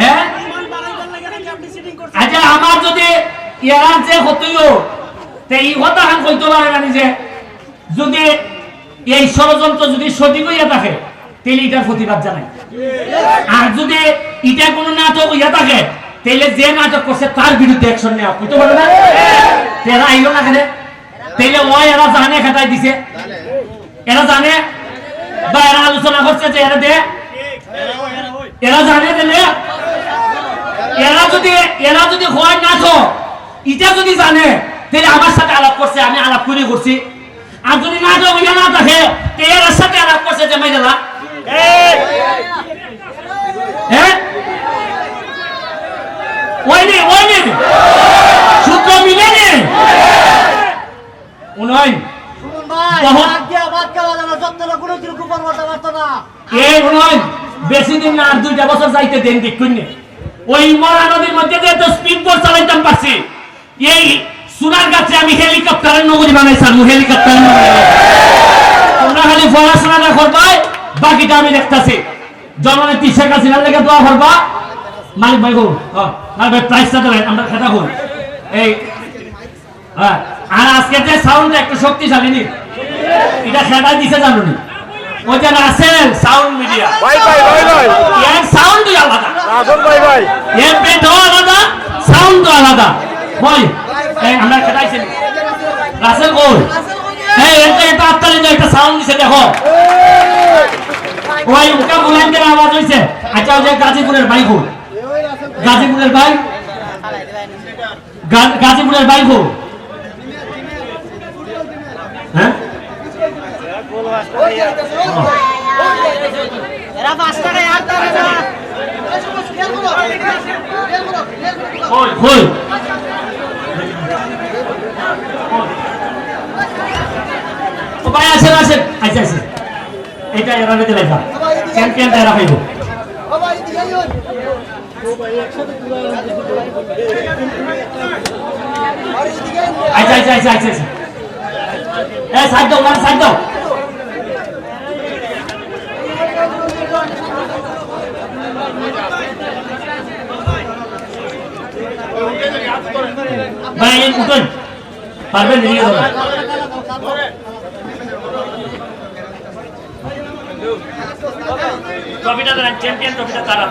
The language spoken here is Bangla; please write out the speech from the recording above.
হ্যাঁ? আচ্ছা আমার যদি ইয়ার যে হতইও এই কথা হান কইতে পারে না যে যদি এই ষড়যন্ত্র যদি সঠিক হইয়া থাকে তাহলে এটার প্রতিবাদ জানাই। আর যদি এটা কোনো নাটক হইয়া থাকে তাহলে যে নাটক করছে তার বিরুদ্ধে অ্যাকশন নেওয়া। কইতে পারে না? তেরা আইলো না কেন? তাইলে ওই এরা জানে খেতাই দিছে। এরা জানে? বা এরা আলোচনা করছে যে এরা দে। এরা জানে দিলে এরা যদি এরা যদি হয় না তো এটা যদি জানে তাহলে আমার সাথে আলাপ করছে আমি আলাপ করে করছি। আর যদি না তো হইয়া না থাকে এর সাথে আলাপ করছে যে মাইলা হ্যাঁ ওই নে ওই নে। সূত্র মিলে নে। উনয়। বেশি দিন না আর দুইটা বছর যাইতে দেন দেখুন নে। ওই মরা নদীর মধ্যে যে তো স্পিড বোট চালাইতাম পারছি। এই সোনার গাছে আমি হেলিকপ্টারের নগরী বানাইছিলাম হেলিকপ্টারের নগরী তোমরা খালি পড়াশোনাটা করবাই বাকিটা আমি দেখতাছি। জননেত্রী শেখ হাসিনার লেগে দোয়া করবা। মালিক ভাই গো মালিক ভাই প্রাইসটা দেবেন আমরা খেতা করুন এই হ্যাঁ আর আজকে যে সাউন্ডটা একটু শক্তিশালী নি এটা খেটা দিছে জানো নি ওই যে রাসেল সাউন্ড মিডিয়া ভাই ভাই ভাই ভাই। এর সাউন্ডই আলাদা। রাজন ভাই ভাই। এর আলাদা এই আমরা খেটাইছি রাসেল কই? এই এটা এটা আত্মালি একটা সাউন্ড দিছে দেখো। ওই উকা বুলেন্টের আওয়াজ হইছে। আচ্ছা ওই গাজীপুরের ভাই কো গাজীপুরের ভাই গাজীপুরের হ্যাঁ? এরা পাঁচ টাকা কই কই ও ভাই, আসেন আসেন। আচ্ছা আচ্ছা এটা এরা নিতে লেখা। চ্যাম্পিয়নটা এরা পাইব? আচ্ছা আচ্ছা আচ্ছা আচ্ছা আচ্ছা এ, সাইড দাও মানে সাইড দাও। ভাই এই উঠুন। পারবেন নিয়ে যাবেন। ট্রফিটা চ্যাম্পিয়ন ট্রফিটা তারা।